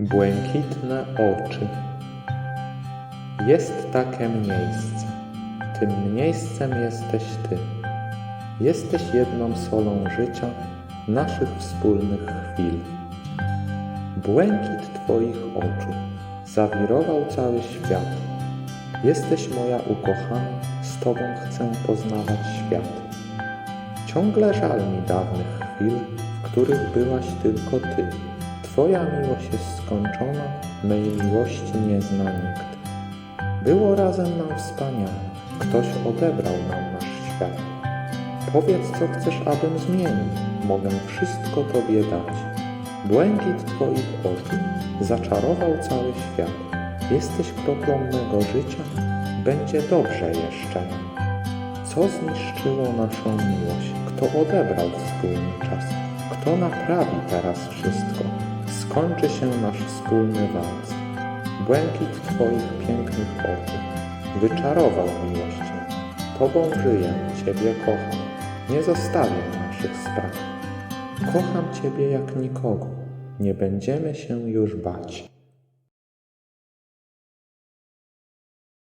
Błękitne oczy. Jest takie miejsce. Tym miejscem jesteś Ty. Jesteś jedną solą życia, naszych wspólnych chwil. Błękit Twoich oczu zawirował cały świat. Jesteś moja ukochana, z Tobą chcę poznawać świat. Ciągle żal mi dawnych chwil, w których byłaś tylko Ty. Twoja miłość jest skończona, mej miłości nie zna nikt. Było razem nam wspaniale, ktoś odebrał nam nasz świat. Powiedz, co chcesz, abym zmienił, mogę wszystko Tobie dać. Błękit Twoich oczu zaczarował cały świat. Jesteś kroplą mego życia, będzie dobrze jeszcze. Co zniszczyło naszą miłość? Kto odebrał wspólny czas? Kto naprawi teraz wszystko? Skończy się nasz wspólny walc. Błękit Twoich pięknych oczu wyczarował miłość nam. Tobą żyję, Ciebie kocham, nie zostawię naszych spraw. Kocham Ciebie jak nikogo, nie będziemy się już bać.